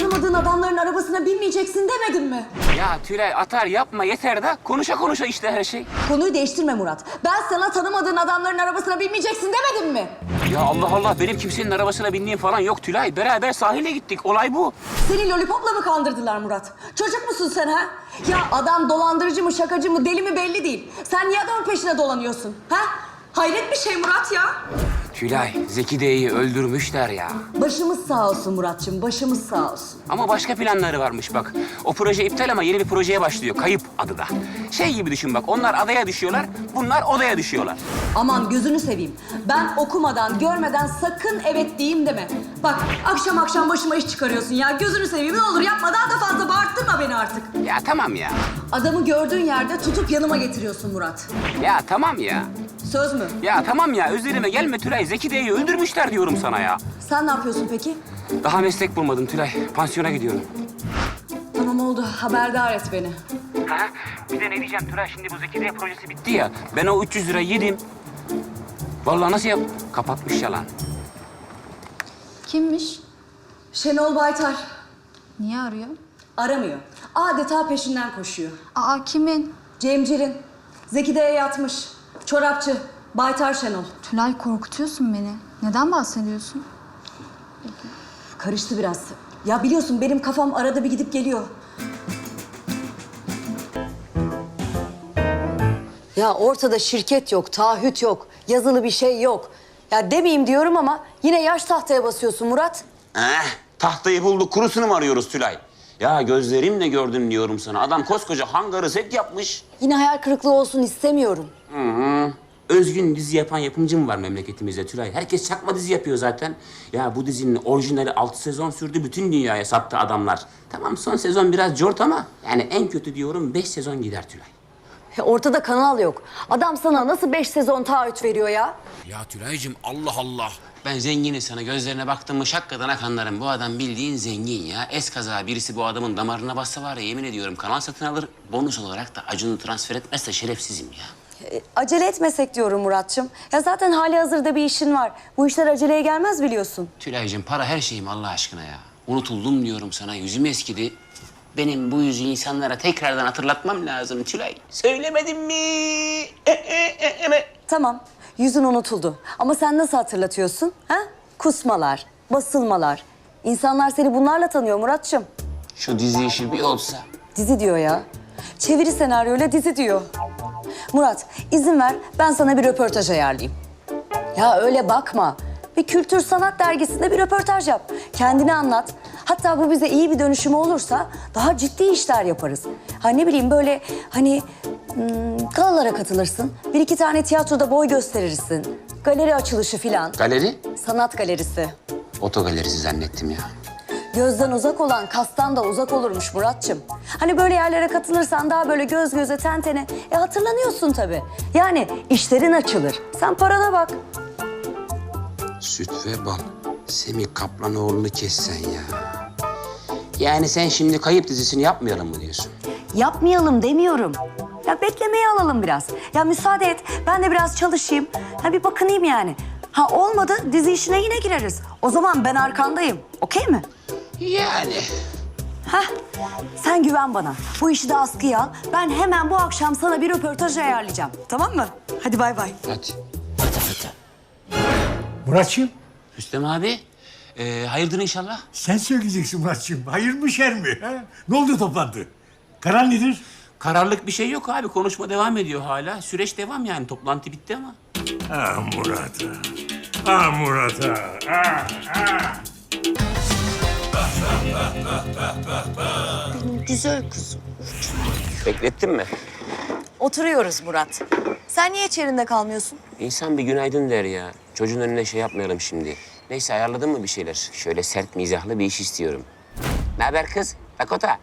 tanımadığın adamların arabasına binmeyeceksin demedim mi? Ya Tülay atar yapma yeter de konuşa konuşa işte her şey. Konuyu değiştirme Murat. Ben sana tanımadığın adamların arabasına binmeyeceksin demedim mi? Ya Allah Allah benim kimsenin arabasına bindiğim falan yok Tülay. Beraber sahile gittik olay bu. Seni lollipopla mı kandırdılar Murat? Çocuk musun sen ha? Ya adam dolandırıcı mı şakacı mı deli mi belli değil. Sen niye adamın peşine dolanıyorsun? Ha? Hayret bir şey Murat ya. Tülay Zeki D'yi öldürmüşler ya. Başımız sağ olsun Muratçım, başımız sağ olsun. Ama başka planları varmış bak. O proje iptal ama yeni bir projeye başlıyor. Kayıp adı da. Şey gibi düşün bak onlar adaya düşüyorlar, bunlar odaya düşüyorlar. Aman gözünü seveyim. Ben okumadan, görmeden sakın evet diyeyim deme. Bak akşam akşam başıma iş çıkarıyorsun ya. Gözünü seveyim ne olur yapma. Daha da fazla bağırttırma beni artık. Ya tamam ya. Adamı gördüğün yerde tutup yanıma getiriyorsun Murat. Ya tamam ya. Söz mü? Ya tamam ya üzerime gelme Tülay. Zeki D'yi öldürmüşler diyorum sana ya. Sen ne yapıyorsun peki? Daha meslek bulmadım Tülay. Pansiyona gidiyorum. Tamam oldu. Haberdar et beni. Ha? Bir de ne diyeceğim Tülay şimdi bu Zeki D projesi bitti ya. Ben o 300 lira yedim. Vallahi nasıl yap? Kapatmış yalan. Kimmiş? Şenol Baytar. Niye arıyor? Aramıyor. Adeta peşinden koşuyor. Aa kimin? Cemcir'in. Zeki D'ye yatmış. Çorapçı. Baytar Şenol. Tülay korkutuyorsun beni. Neden bahsediyorsun? Karıştı biraz. Ya biliyorsun benim kafam arada bir gidip geliyor. Ya ortada şirket yok, taahhüt yok, yazılı bir şey yok. Ya demeyeyim diyorum ama yine yaş tahtaya basıyorsun Murat. Eh, tahtayı bulduk, kurusunu mu arıyoruz Tülay? Ya gözlerimle gördüm diyorum sana. Adam koskoca hangarı set yapmış. Yine hayal kırıklığı olsun istemiyorum. Hı hı. Özgün dizi yapan yapımcı mı var memleketimizde Tülay? Herkes çakma dizi yapıyor zaten. Ya bu dizinin orijinali 6 sezon sürdü. Bütün dünyaya sattı adamlar. Tamam son sezon biraz cort ama... ...yani en kötü diyorum 5 sezon gider Tülay. Ya ortada kanal yok. Adam sana nasıl beş sezon taahhüt veriyor ya? Ya Tülay'cığım Allah Allah. Ben zengini sana gözlerine baktım mı şakkadan kanlarım. Bu adam bildiğin zengin ya. Eskaza birisi bu adamın damarına bassa var ya yemin ediyorum kanal satın alır. Bonus olarak da acını transfer etmezse şerefsizim ya. E, acele etmesek diyorum Muratçım. Ya zaten hali hazırda bir işin var. Bu işler aceleye gelmez biliyorsun. Tülay'cığım para her şeyim Allah aşkına ya. Unutuldum diyorum sana yüzüm eskidi. Benim bu yüzü insanlara tekrardan hatırlatmam lazım Tülay. Söylemedim mi? E, e, e, e, e. Tamam, yüzün unutuldu. Ama sen nasıl hatırlatıyorsun? Ha? Kusmalar, basılmalar. İnsanlar seni bunlarla tanıyor Muratçım. Şu dizi işi bir olsa. Dizi diyor ya. Çeviri senaryoyla dizi diyor. Murat, izin ver ben sana bir röportaj ayarlayayım. Ya öyle bakma. Bir kültür sanat dergisinde bir röportaj yap. Kendini anlat. Hatta bu bize iyi bir dönüşüm olursa daha ciddi işler yaparız. Ha ne bileyim böyle hani hmm, galalara katılırsın. Bir iki tane tiyatroda boy gösterirsin. Galeri açılışı filan. Galeri? Sanat galerisi. Otogalerisi zannettim ya. Gözden uzak olan kastan da uzak olurmuş Muratçım. Hani böyle yerlere katılırsan daha böyle göz göze ten tene e hatırlanıyorsun tabii. Yani işlerin açılır. Sen parana bak. Süt ve bal. Semih Kaplanoğlu'nu kessen ya. Yani sen şimdi kayıp dizisini yapmayalım mı diyorsun? Yapmayalım demiyorum. Ya beklemeye alalım biraz. Ya müsaade et ben de biraz çalışayım. Ha bir bakınayım yani. Ha olmadı dizi işine yine gireriz. O zaman ben arkandayım. Okey mi? Yani. Hah, sen güven bana. Bu işi de askıya al. Ben hemen bu akşam sana bir röportaj ayarlayacağım. Tamam mı? Hadi bay bay. Hadi. Muratçım, Rüstem abi, e, hayırdır inşallah? sen söyleyeceksin Muratçım. Hayır mı şer mi? Ha? Ne oldu toplantı? Karar nedir? Kararlık bir şey yok abi. Konuşma devam ediyor hala. Süreç devam yani. Toplantı bitti ama. Ah Murat ah. Ah Murat ah. ah, ah. Güzel kızım. Beklettin mi? Oturuyoruz Murat. Sen niye hiç yerinde kalmıyorsun? İnsan bir günaydın der ya. Çocuğun önüne şey yapmayalım şimdi. Neyse ayarladın mı bir şeyler? Şöyle sert mizahlı bir iş istiyorum. Ne haber kız? Dakota.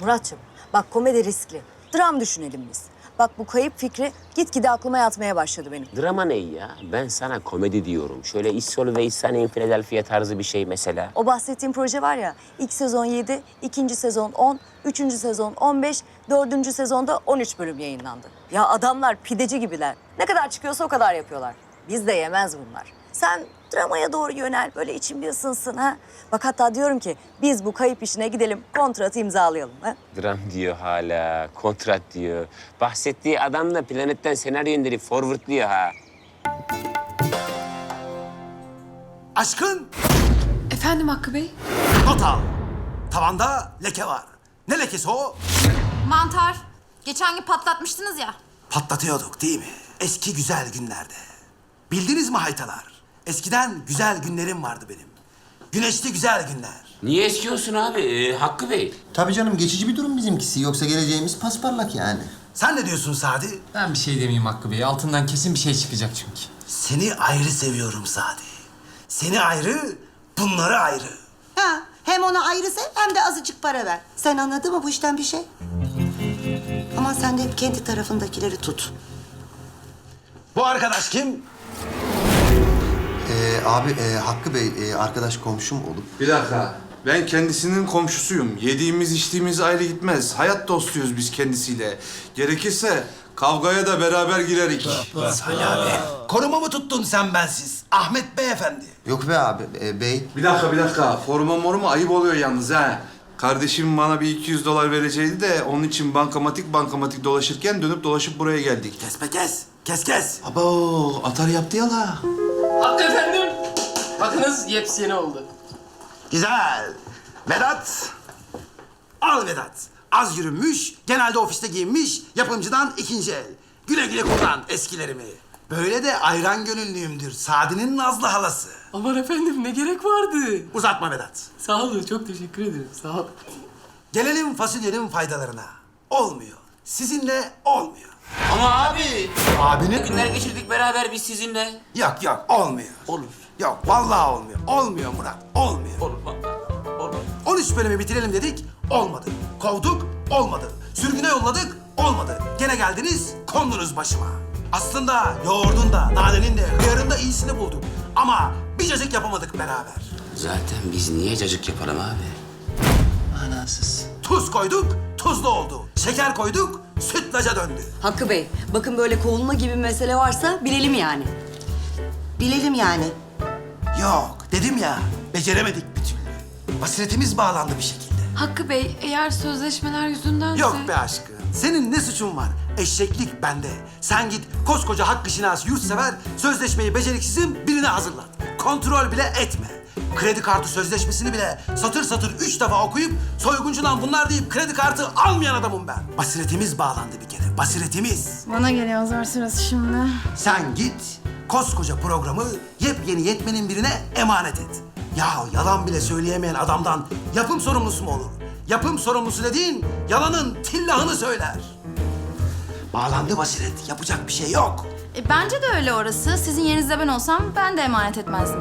Muratçım bak komedi riskli. Dram düşünelim biz. Bak bu kayıp fikri gitgide aklıma yatmaya başladı benim. Drama ne ya? Ben sana komedi diyorum. Şöyle İssol ve İhsan in Philadelphia tarzı bir şey mesela. O bahsettiğim proje var ya ilk sezon 7, ikinci sezon 10, üçüncü sezon 15, dördüncü sezonda 13 bölüm yayınlandı. Ya adamlar pideci gibiler. Ne kadar çıkıyorsa o kadar yapıyorlar. Biz de yemez bunlar. Sen dramaya doğru yönel. Böyle için bir ısınsın ha. Bak hatta diyorum ki biz bu kayıp işine gidelim, kontratı imzalayalım ha. Dram diyor hala, kontrat diyor. Bahsettiği adam da planetten senaryo indirip forward diyor ha. Aşkın Efendim Hakkı Bey? not al. Tavanda leke var. Ne lekesi o? Mantar. Geçen gün patlatmıştınız ya. Patlatıyorduk değil mi? Eski güzel günlerde. Bildiniz mi haytalar? Eskiden güzel günlerim vardı benim. Güneşli güzel günler. Niye eski olsun abi Ee, Hakkı Bey? Tabii canım geçici bir durum bizimkisi. Yoksa geleceğimiz pasparlak yani. Sen ne diyorsun Sadi? Ben bir şey demeyeyim Hakkı Bey. Altından kesin bir şey çıkacak çünkü. Seni ayrı seviyorum Sadi. Seni ayrı, bunları ayrı. Ha, hem ona ayrı sev hem de azıcık para ver. Sen anladın mı bu işten bir şey? Ama sen de hep kendi tarafındakileri tut. Bu arkadaş kim? Abi e, Hakkı Bey e, arkadaş komşum olup Bir dakika. Ben kendisinin komşusuyum. Yediğimiz içtiğimiz ayrı gitmez. Hayat dostuyuz biz kendisiyle. Gerekirse kavgaya da beraber girerik. Salih abi. Koruma mı tuttun sen bensiz? Ahmet Beyefendi. yok be abi e, bey. Bir dakika bir dakika. Forma moruma ayıp oluyor yalnız ha. Kardeşim bana bir 200 dolar vereceğiydi de onun için bankamatik bankamatik dolaşırken dönüp dolaşıp buraya geldik. Kes be kes. Kes kes. Abo atar yaptı ya la. Hakkı efendim. Bakınız yepyeni oldu. Güzel. Vedat. Al Vedat. Az yürünmüş, genelde ofiste giyinmiş, yapımcıdan ikinci el. Güle güle kullan eskilerimi. Böyle de ayran gönüllüyümdür. Sadi'nin Nazlı halası. Aman efendim ne gerek vardı? Uzatma Vedat. Sağ olun çok teşekkür ederim. Sağ ol. Gelelim fasulyenin faydalarına. Olmuyor. Sizinle olmuyor. Ama abi. Abinin... Günler geçirdik beraber biz sizinle. Yok yok olmuyor. Olur. Yok vallahi olmuyor. Olmuyor Murat. Olmuyor. Olur vallahi. Olur. 13 bölümü bitirelim dedik. Olmadı. Kovduk. Olmadı. Sürgüne yolladık. Olmadı. Gene geldiniz. Kondunuz başıma. Aslında yoğurdun da, nanenin de, hıyarın da iyisini bulduk. Ama bir cacık yapamadık beraber. Zaten biz niye cacık yapalım abi? Anasız. Tuz koyduk, tuzlu oldu. Şeker koyduk, sütlaca döndü. Hakkı Bey, bakın böyle kovulma gibi bir mesele varsa bilelim yani. Bilelim yani. Yok, dedim ya, beceremedik bir türlü. Basiretimiz bağlandı bir şekilde. Hakkı Bey eğer sözleşmeler yüzündense... Yok be aşkım. Senin ne suçun var? Eşeklik bende. Sen git koskoca hakkı şinas yurtsever sözleşmeyi beceriksizin birine hazırlat. Kontrol bile etme. Kredi kartı sözleşmesini bile satır satır üç defa okuyup soyguncudan bunlar deyip kredi kartı almayan adamım ben. Basiretimiz bağlandı bir kere. Basiretimiz. Bana geliyor zor sırası şimdi. Sen git koskoca programı yepyeni yetmenin birine emanet et. Ya yalan bile söyleyemeyen adamdan yapım sorumlusu mu olur? Yapım sorumlusu dediğin yalanın tillahını söyler. Bağlandı basiret. Yapacak bir şey yok. E, bence de öyle orası. Sizin yerinizde ben olsam ben de emanet etmezdim.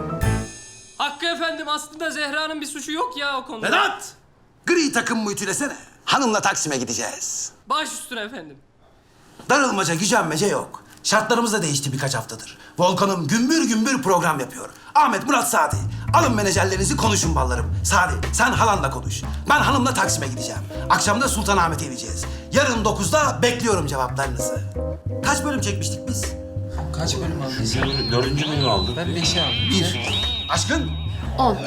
Hakkı efendim aslında Zehra'nın bir suçu yok ya o konuda. Vedat! Gri takım ütülesene. Hanımla Taksim'e gideceğiz. Baş üstüne efendim. Darılmaca, gücenmece yok. Şartlarımız da değişti birkaç haftadır. Volkan'ım gümbür gümbür program yapıyor. Ahmet, Murat, Sadi. Alın menajerlerinizi konuşun ballarım. Sadi, sen halanla konuş. Ben hanımla Taksim'e gideceğim. Akşam da Sultanahmet'e ineceğiz. Yarın dokuzda bekliyorum cevaplarınızı. Kaç bölüm çekmiştik biz? Kaç bölüm aldınız? Dördüncü bölümü aldık. Ben beşi aldım. Bir. Aşkın? On.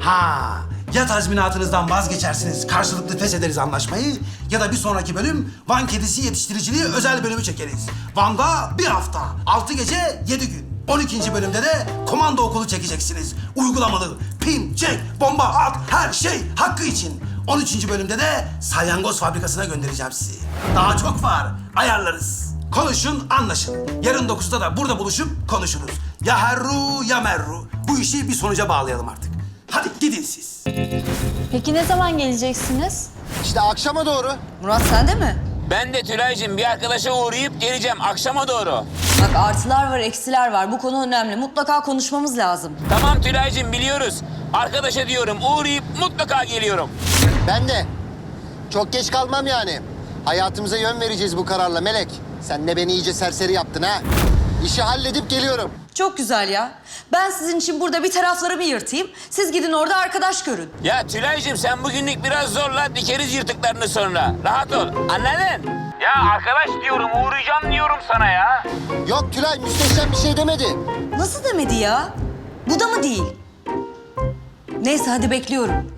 Ha, ya tazminatınızdan vazgeçersiniz, karşılıklı feshederiz anlaşmayı ya da bir sonraki bölüm Van kedisi yetiştiriciliği özel bölümü çekeriz. Van'da bir hafta, altı gece, yedi gün. 12. bölümde de komando okulu çekeceksiniz. Uygulamalı, pin, çek, bomba, at, her şey hakkı için. 13. bölümde de salyangoz fabrikasına göndereceğim sizi. Daha çok var, ayarlarız. Konuşun, anlaşın. Yarın 9'da da burada buluşup konuşuruz. Ya herru ya merru. Bu işi bir sonuca bağlayalım artık. Hadi gidin siz. Peki ne zaman geleceksiniz? İşte akşama doğru. Murat sen de mi? Ben de Tülay'cığım bir arkadaşa uğrayıp geleceğim akşama doğru. Bak artılar var, eksiler var. Bu konu önemli. Mutlaka konuşmamız lazım. Tamam Tülay'cığım biliyoruz. Arkadaşa diyorum uğrayıp mutlaka geliyorum. Ben de. Çok geç kalmam yani. Hayatımıza yön vereceğiz bu kararla Melek. Sen de beni iyice serseri yaptın ha. İşi halledip geliyorum. Çok güzel ya. Ben sizin için burada bir taraflarımı yırtayım. Siz gidin orada arkadaş görün. Ya Tülay'cığım sen bugünlük biraz zorla dikeriz yırtıklarını sonra. Rahat ol. Anladın? Ya arkadaş diyorum uğrayacağım diyorum sana ya. Yok Tülay müsteşem bir şey demedi. Nasıl demedi ya? Bu da mı değil? Neyse hadi bekliyorum.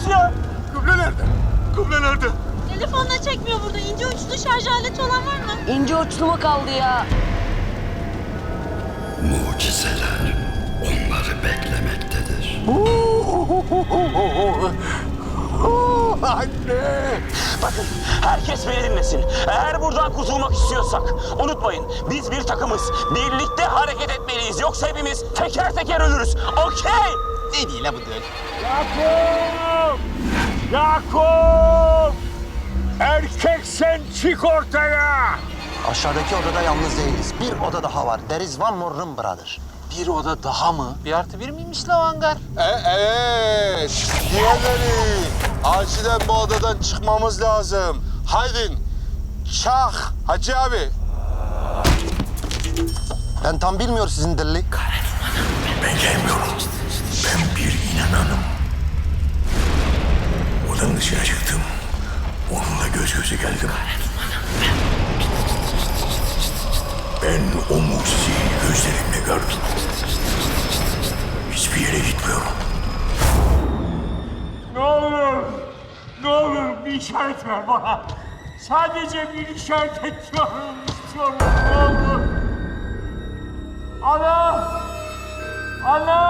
Burası ya? Kıble nerede? Kıble nerede? Telefonla çekmiyor burada. İnce uçlu şarj aleti olan var mı? İnce uçlu mu kaldı ya? Mucizeler onları beklemektedir. Bakın herkes beni dinlesin. Eğer buradan kurtulmak istiyorsak unutmayın biz bir takımız. Birlikte hareket etmeliyiz. Yoksa hepimiz teker teker ölürüz. Okey? Ne değil la bu değil? Yakup! Yakup! Erkek sen çık ortaya! Aşağıdaki odada yalnız değiliz. Bir oda daha var. There is one more room brother. Bir oda daha mı? Bir artı bir miymiş la hangar? E, evet. Diğerleri. Acilen bu odadan çıkmamız lazım. Haydin. Çak. Hacı abi. Ben tam bilmiyor sizin deli. Ben gelmiyorum. Ben bir inananım. Odanın dışına çıktım. Onunla göz göze geldim. Ben o mucizeyi gözlerimle gördüm. Hiçbir yere gitmiyorum. Ne olur, ne olur bir işaret ver bana. Sadece bir işaret ediyorum, istiyorum, ne olur. Ana! Ana!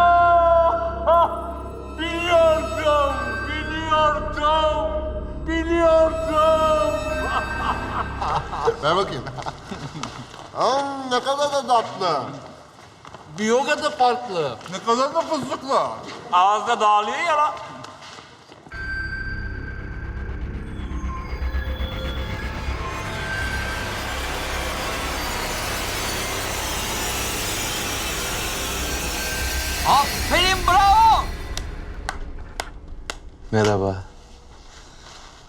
Biliyordum, biliyordum, biliyordum. Ver bakayım. Aa, ne kadar da tatlı. Bir o kadar farklı. Ne kadar da fıstıklı. Ağızda dağılıyor ya lan. Aferin Merhaba.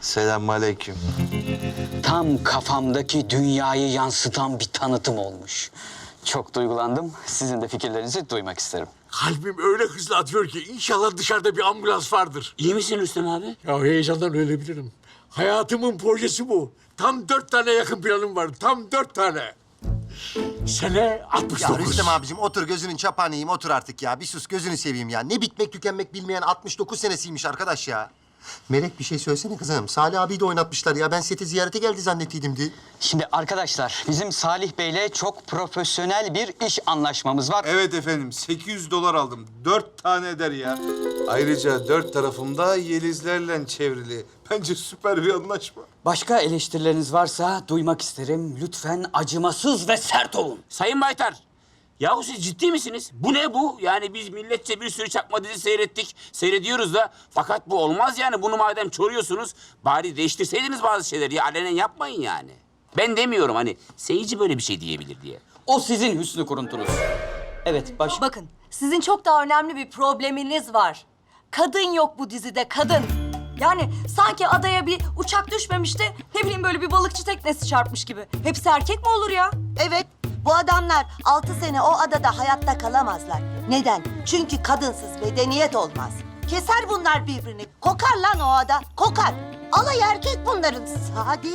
Selamünaleyküm. Tam kafamdaki dünyayı yansıtan bir tanıtım olmuş. Çok duygulandım. Sizin de fikirlerinizi duymak isterim. Kalbim öyle hızlı atıyor ki inşallah dışarıda bir ambulans vardır. İyi misin Rüstem abi? Ya heyecandan ölebilirim. Hayatımın projesi bu. Tam dört tane yakın planım var. Tam dört tane. Sene 69. Ya Rüstem abicim otur gözünün çapağını yiyeyim otur artık ya. Bir sus gözünü seveyim ya. Ne bitmek tükenmek bilmeyen 69 senesiymiş arkadaş ya. Melek bir şey söylesene kızım. Salih abiyi de oynatmışlar ya. Ben sete ziyarete geldi zannettiydim diye. Şimdi arkadaşlar bizim Salih Bey'le çok profesyonel bir iş anlaşmamız var. Evet efendim 800 dolar aldım. Dört tane eder ya. Ayrıca dört tarafımda Yelizlerle çevrili. Bence süper bir anlaşma. Başka eleştirileriniz varsa duymak isterim. Lütfen acımasız ve sert olun. Sayın Baytar. Yahu siz ciddi misiniz? Bu ne bu? Yani biz milletçe bir sürü çakma dizi seyrettik. Seyrediyoruz da. Fakat bu olmaz yani. Bunu madem çoruyorsunuz bari değiştirseydiniz bazı şeyleri. Ya alenen yapmayın yani. Ben demiyorum hani seyirci böyle bir şey diyebilir diye. O sizin hüsnü kuruntunuz. Evet baş... Bakın sizin çok daha önemli bir probleminiz var. Kadın yok bu dizide kadın. Yani sanki adaya bir uçak düşmemiş de ne bileyim böyle bir balıkçı teknesi çarpmış gibi. Hepsi erkek mi olur ya? Evet, bu adamlar altı sene o adada hayatta kalamazlar. Neden? Çünkü kadınsız medeniyet olmaz. Keser bunlar birbirini. Kokar lan o ada, kokar. Alay erkek bunların. Hadi.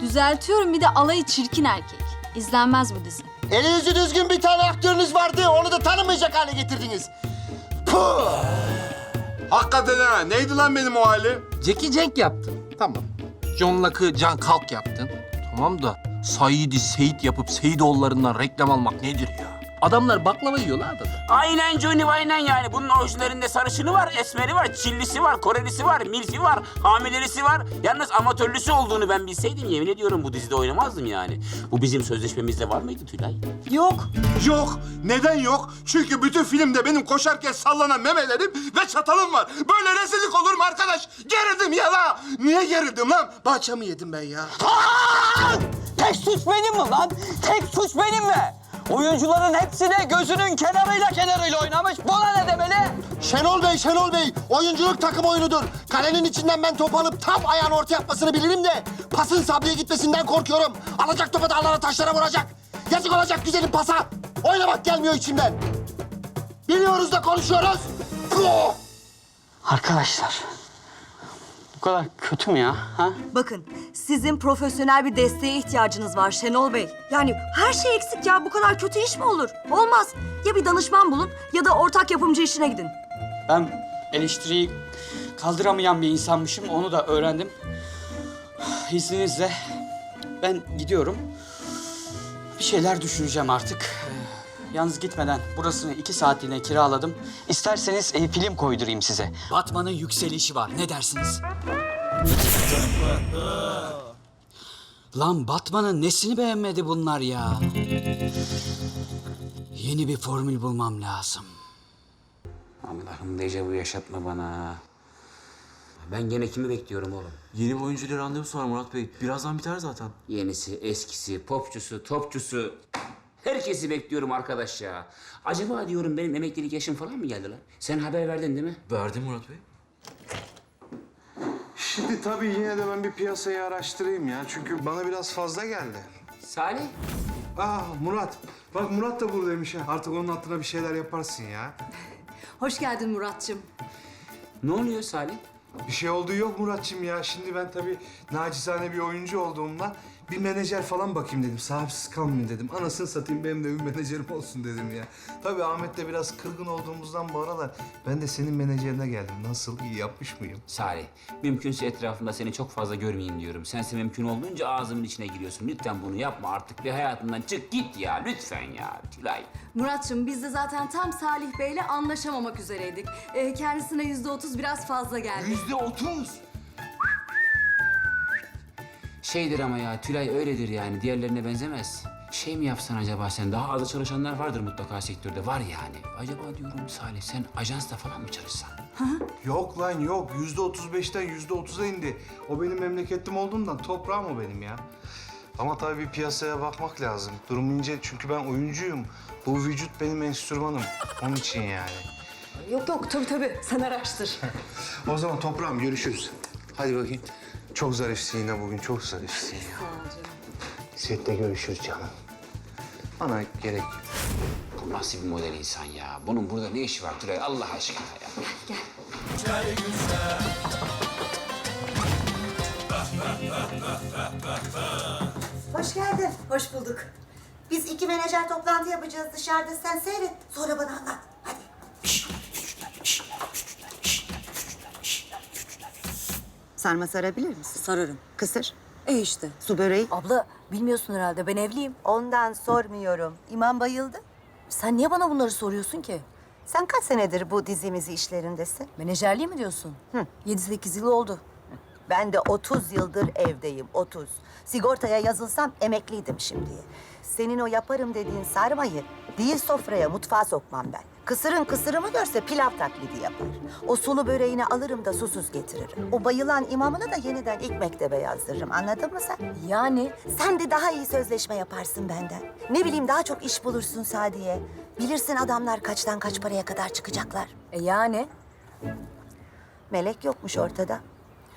Düzeltiyorum bir de alayı çirkin erkek. İzlenmez bu dizi. Eli yüzü düzgün bir tane aktörünüz vardı. Onu da tanımayacak hale getirdiniz. Puh! Hakikaten ha. Neydi lan benim o halim? Jackie Cenk yaptın. Tamam. John Locke'ı Can Kalk yaptın. Tamam da Said'i Seyit yapıp Seyidoğullarından reklam almak nedir ya? Adamlar baklava yiyorlar adada. Aynen Johnny aynen yani. Bunun orijinalinde sarışını var, esmeri var, çillisi var, korelisi var, milfi var, hamilelisi var. Yalnız amatörlüsü olduğunu ben bilseydim yemin ediyorum bu dizide oynamazdım yani. Bu bizim sözleşmemizde var mıydı Tülay? Yok. Yok. Neden yok? Çünkü bütün filmde benim koşarken sallanan memelerim ve çatalım var. Böyle rezillik olur mu arkadaş? Gerildim ya la. Niye gerildim lan? Bahçamı yedim ben ya. Tek suç benim mi lan? Tek suç benim mi? Oyuncuların hepsine gözünün kenarıyla kenarıyla oynamış. Buna ne demeli? Şenol Bey, Şenol Bey. Oyunculuk takım oyunudur. Kalenin içinden ben top alıp tam ayağını orta yapmasını bilirim de... ...pasın Sabri'ye gitmesinden korkuyorum. Alacak topu dağlara taşlara vuracak. Yazık olacak güzelim pasa. Oynamak gelmiyor içimden. Biliyoruz da konuşuyoruz. Puh! Arkadaşlar. Bu kadar kötü mü ya? Ha? Bakın sizin profesyonel bir desteğe ihtiyacınız var Şenol Bey. Yani her şey eksik ya bu kadar kötü iş mi olur? Olmaz. Ya bir danışman bulun ya da ortak yapımcı işine gidin. Ben eleştiriyi kaldıramayan bir insanmışım. Onu da öğrendim. İzninizle ben gidiyorum. Bir şeyler düşüneceğim artık. Yalnız gitmeden burasını iki saatliğine kiraladım. İsterseniz e, film koydurayım size. Batman'ın yükselişi var. Ne dersiniz? Lan Batman'ın nesini beğenmedi bunlar ya? Yeni bir formül bulmam lazım. Allah'ım dejavu yaşatma bana. Ben gene kimi bekliyorum oğlum? Yeni bir oyuncuyla randevusu var Murat Bey. Birazdan biter zaten. Yenisi, eskisi, popçusu, topçusu. Herkesi bekliyorum arkadaş ya. Acaba diyorum benim emeklilik yaşım falan mı geldi lan? Sen haber verdin değil mi? Verdim Murat Bey. Şimdi tabii yine de ben bir piyasayı araştırayım ya. Çünkü bana biraz fazla geldi. Salih. Aa Murat. Bak Murat da buradaymış ha. Artık onun hatırına bir şeyler yaparsın ya. Hoş geldin Muratçım. Ne oluyor Salih? Bir şey olduğu yok Muratçım ya. Şimdi ben tabii nacizane bir oyuncu olduğumdan bir menajer falan bakayım dedim. Sahipsiz kalmayayım dedim. Anasını satayım benim de bir menajerim olsun dedim ya. Tabii Ahmet'le biraz kırgın olduğumuzdan bu aralar ben de senin menajerine geldim. Nasıl iyi yapmış mıyım? Salih, mümkünse etrafımda seni çok fazla görmeyeyim diyorum. Sense mümkün olduğunca ağzımın içine giriyorsun. Lütfen bunu yapma artık ve hayatımdan çık git ya. Lütfen ya Tülay. Muratçım biz de zaten tam Salih Bey'le anlaşamamak üzereydik. Ee, kendisine yüzde otuz biraz fazla geldi. Yüzde otuz. Şeydir ama ya Tülay öyledir yani. Diğerlerine benzemez. Şey mi yapsan acaba sen? Daha az çalışanlar vardır mutlaka sektörde. Var yani. Acaba diyorum Salih sen ajansla falan mı çalışsan? Yok lan yok. Yüzde otuz beşten yüzde otuza indi. O benim memleketim olduğundan toprağım o benim ya. Ama tabii bir piyasaya bakmak lazım. Durum ince çünkü ben oyuncuyum. Bu vücut benim enstrümanım. Onun için yani. Yok yok tabii tabii sen araştır. O zaman toprağım görüşürüz. Hadi bakayım. Çok zarifsin yine bugün. Çok zarifsin ya. Sette görüşürüz canım. Bana gerek yok. Bu nasıl bir model insan ya? Bunun burada ne işi var Tülay Allah aşkına ya? Hoş geldin. Hoş bulduk. Biz iki menajer toplantı yapacağız dışarıda. Sen seyret. Sonra bana anlat. Sarma sarabilir misin? Sararım. Kısır. E işte. Su böreği. Abla bilmiyorsun herhalde ben evliyim. Ondan sormuyorum. İmam bayıldı. Sen niye bana bunları soruyorsun ki? Sen kaç senedir bu dizimizi işlerindesin? Menajerliği mi diyorsun? Hı. 7-8 yıl oldu. Ben de 30 yıldır evdeyim, 30. Sigortaya yazılsam emekliydim şimdiye. Senin o yaparım dediğin sarmayı değil sofraya, mutfağa sokmam ben. Kısırın kısırımı görse pilav taklidi yapar. O sulu böreğini alırım da susuz getiririm. O bayılan imamını da yeniden ilk mektebe yazdırırım. Anladın mı sen? Yani Sen de daha iyi sözleşme yaparsın benden. Ne bileyim daha çok iş bulursun Sadiye. Bilirsin adamlar kaçtan kaç paraya kadar çıkacaklar. e yani Melek yokmuş ortada.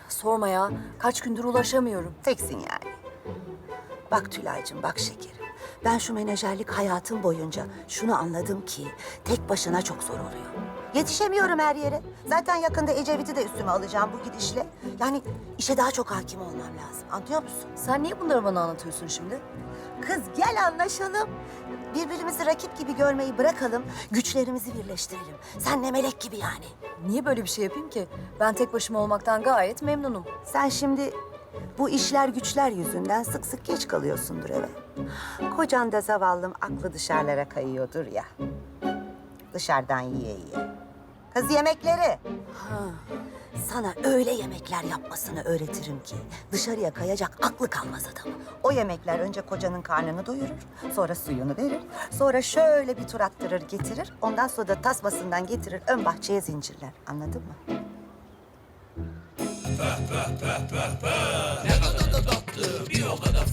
sorma ya kaç gündür ulaşamıyorum. Teksin yani. Bak Tülay'cığım bak şekerim. Ben şu menajerlik hayatım boyunca şunu anladım ki tek başına çok zor oluyor. Yetişemiyorum her yere. Zaten yakında Ecevit'i de üstüme alacağım bu gidişle. Yani işe daha çok hakim olmam lazım. Anlıyor musun? Sen niye bunları bana anlatıyorsun şimdi? Kız gel anlaşalım. Birbirimizi rakip gibi görmeyi bırakalım. Güçlerimizi birleştirelim. Sen ne melek gibi yani. Niye böyle bir şey yapayım ki? Ben tek başıma olmaktan gayet memnunum. Sen şimdi Bu işler güçler yüzünden sık sık geç kalıyorsundur eve. Kocan da zavallım aklı dışarılara kayıyordur ya. Dışarıdan yiye yiye. Kız yemekleri. Sana öyle yemekler yapmasını öğretirim ki dışarıya kayacak aklı kalmaz adam. O yemekler önce kocanın karnını doyurur, sonra suyunu verir, sonra şöyle bir tur attırır getirir, ondan sonra da tasmasından getirir ön bahçeye zincirler. Anladın mı? Ne kadar da bir o kadar